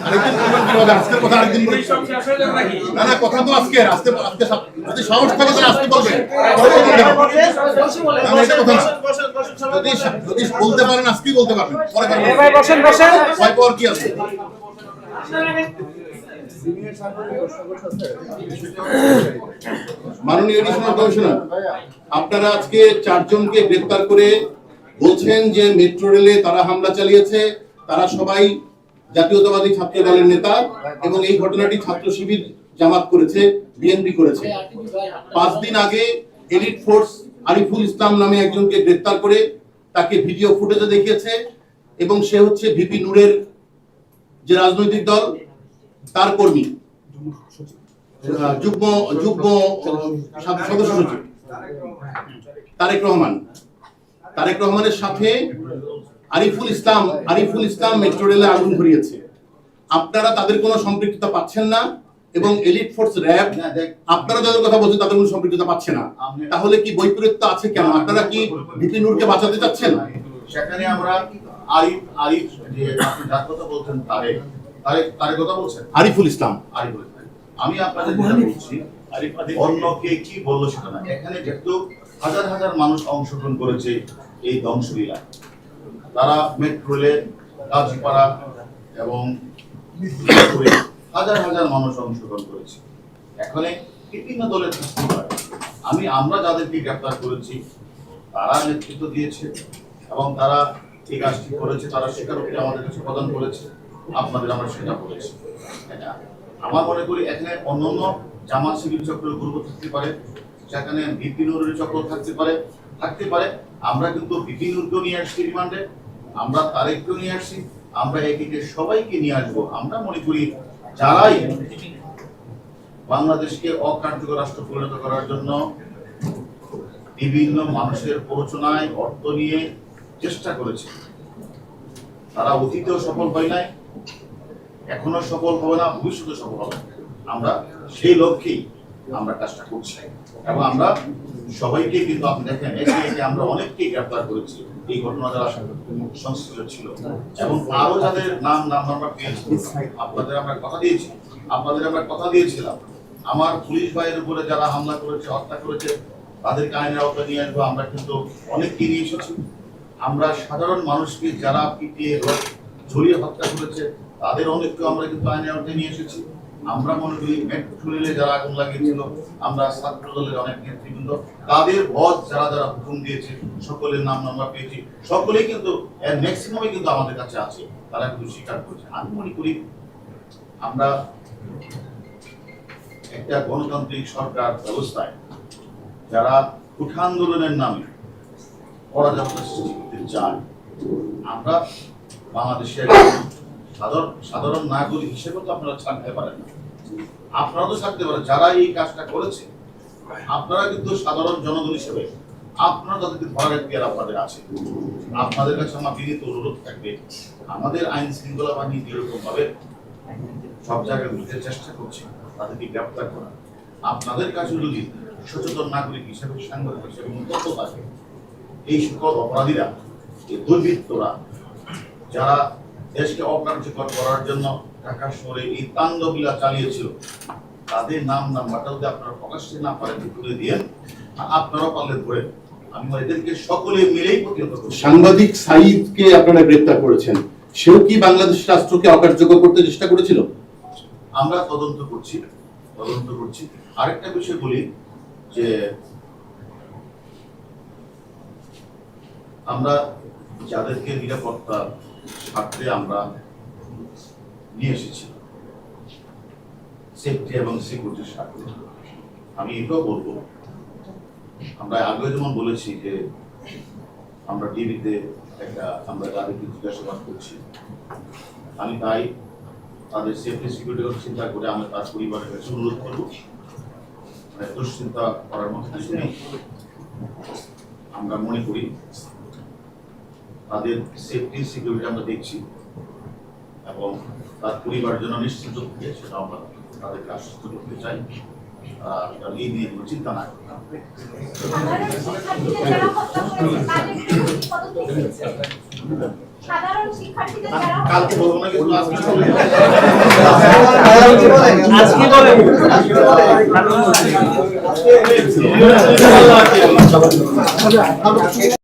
আরেকদিন আজকের কথা আরেকদিন বলবেন সব শেষ যাবে নাকি? না না কথা তো আজকে আজকে আজকে সব- যদি সাহস থাকে তাহলে আজকে বলবেন পরে বলতে পারেন আজকেই বলতে পারবেন। পরে বসেন বসেন। পাওয়ার কি আছে? মাননীয় এডিশনাল কমিশনার আপনারা আজকে চারজনকে গ্রেপ্তার করে বলছেন যে মেট্রো রেলে তারা হামলা চালিয়েছে তারা সবাই জাতীয়তাবাদী ছাত্র দলের নেতা এবং এই ঘটনাটি ছাত্র শিবির জামাত করেছে, বিএনপি করেছে। পাঁচ দিন আগে এলিট ফোর্স আরিফুল ইসলাম নামে একজনকে গ্রেপ্তার করে তাকে ভিডিও ফুটেজে দেখিয়েছে এবং সে হচ্ছে ভিপি নূরের যে রাজনৈতিক দল, তার কর্মী। যুগ্ম যুগ্ম সদস্য সচিব। তারেক রহমান। তারেক রহমানের সাথে আরিফুল ইসলাম আরিফুল ইসলাম মেট্রো রেলে আগুন ধরিয়েছে। আপনারা তাদের কোনো সম্পৃক্ততা পাচ্ছেন না এবং এলিট ফোর্স র্যাব আপনারা যাদের কথা বলছেন তাদের কোনো সম্পৃক্ততা পাচ্ছে না। তাহলে কি বৈপরীত্য আছে কেন? আপনারা কি ভিপি নূরকে বাঁচাতে চাচ্ছেন? সেখানে আমরা আরিফ আরিফ যে আপনি যার কথা বলছেন তারেক তারেক তারেক কথা বলছেন? আরিফুল ইসলাম। আরিফ বলছেন আমি আপনাদের যেটা বলছি অন্য কে কি বলল সেটা না। এখানে যেহেতু হাজার হাজার মানুষ অংশগ্রহণ করেছে এই ধ্বংসলীলা। তারা মেট্রো রেলে গাজীপাড়া এবং হাজার হাজার মানুষ অংশগ্রহণ করেছে। এখানে বিভিন্ন দলের থাকতে পারে আমি, আমরা যাদেরকে গ্রেপ্তার করেছি, তারা নেতৃত্ব দিয়েছে এবং তারা এই কাজটি করেছে, তারা স্বীকারোক্তি আমাদের কাছে প্রদান করেছে, আপনাদের আমরা সেটা বলেছি। আমার মনে করি এখানে অন্যান্য জামাত শিবির চক্রের গ্রুপ থাকতে পারে, সেখানে বিপিনুরের চক্র থাকতে পারে থাকতে পারে। আমরা কিন্তু বিপিনুরকেও নিয়ে আসছি রিমান্ডে। আমরা তারেককেও নিয়ে আসছি, আমরা এদিকে সবাইকে নিয়ে আসব। আমরা মনে করি যারাই বাংলাদেশকে অকার্যকর রাষ্ট্র পরিণত করার জন্য বিভিন্ন মানুষের প্ররোচনায় অর্থ নিয়ে চেষ্টা করেছে। তারা অতীতেও সফল হয় নাই, এখনও সফল হবে না ভবিষ্যতে সফল হবে আমরা সেই লক্ষ্যেই আমরা কাজটা করছি। এবং আমরা সবাইকে কিন্তু আপনি দেখেন একে আমরা অনেককেই গ্রেপ্তার করেছি। এই ঘটনা যারা সংশ্লিষ্ট ছিল। এবং আরও যাদের নাম নাম আমরা পেয়েছি, আপনাদের আমরা কথা দিয়েছি, আপনাদের আমরা কথা দিয়েছিলাম। আমার পুলিশ ভাইয়ের উপরে যারা হামলা করেছে, হত্যা করেছে, তাদেরকে আইনের আওতায় নিয়ে আসব। আমরা কিন্তু অনেককে নিয়ে এসেছি। আমরা সাধারণ মানুষকে যারা পিটিয়ে ঝরিয়ে হত্যা করেছে, তাদের অনেককে আমরা কিন্তু আইনের আওতায় নিয়ে এসেছি। আমরা মনে করি মেট্রো রেলে যারা আগুন লাগিয়েছিল, আমরা ছাত্র দলের অনেক নেতৃবৃন্দ, তাদের বধ যারা যারা হুকুম দিয়েছে, সকলের নাম আমরা পেয়েছি। সকলেই কিন্তু এর ম্যাক্সিমামই কিন্তু আমাদের কাছে আছে। তারা কিন্তু স্বীকার করছে। আমি মনে করি, আমরা একটা গণতান্ত্রিক সরকার ব্যবস্থায় যারা উঠা আন্দোলনের নামে পরাজয় সৃষ্টি করতে চায়, আমরা বাংলাদেশের সাধারণ সাধারণ নাগরিক হিসেবে তো আপনারা ছাড়তে পারেন আপনারা তো ছাড়তে পারেন। যারা এই কাজটা করেছে, আপনারা কিন্তু সাধারণ জনগণ হিসেবে আপনারা তাদেরকে ধরার এখতিয়ার আপনাদের আছে। আপনাদের কাছে আমার বিনীত অনুরোধ থাকবে, আমাদের আইন শৃঙ্খলা বাহিনী যেরকম ভাবে সব জায়গায় বুঝতে চেষ্টা করছে, তাদেরকে গ্রেপ্তার করা। আপনাদের কাছে যদি সচেতন নাগরিক হিসেবে, সাংবাদিক হিসেবে তথ্য থাকে, এই সকল অপরাধীরা, এই দুর্বৃত্তরা, যারা দেশকে অকার্যকর করার জন্য ঢাকা শহরে এই তাণ্ডবীলা চালিয়েছিল। তাদের নাম নাম্বারটা যদি আপনারা প্রকাশ্যে না পারেন তুলে দিয়ে আপনারাও পারলে ধরে। আমি এদেরকে সকলে মিলেই প্রতিহত সাংবাদিক সাইদকে আপনারা গ্রেপ্তার করেছেন। সেও কি বাংলাদেশ রাষ্ট্রকে অকার্যকর করতে চেষ্টা করেছিল? আমরা তদন্ত করছি তদন্ত করছি। আরেকটা বিষয় বলি যে আমরা যাদেরকে নিরাপত্তা স্বার্থে আমরা নিয়ে এসেছি। সেফটি এবং সিকিউরিটির স্বার্থে। আমি এটাও বলব। আমরা আগে যেমন বলেছি যে আমরা টিভিতে একটা আমরা তাদেরকে জিজ্ঞাসাবাদ করছি। আমি তাই তাদের সেফটি সিকিউরিটি চিন্তা করে আমরা তার পরিবারের কাছে অনুরোধ করব। মানে দুশ্চিন্তা করার মতো কিছু নেই। আমরা মনে করি তাদের সেফটি সিকিউরিটি আমরা দেখছি। এবং তার পরিবারের জন্য নিশ্চিত থাকে সেটা আমরা তাদেরকে আশ্বস্ত করতে চাই। আর এই নিয়ে কোনো চিন্তা না করতে কালকে বলব না কিন্তু আজকে বলেন।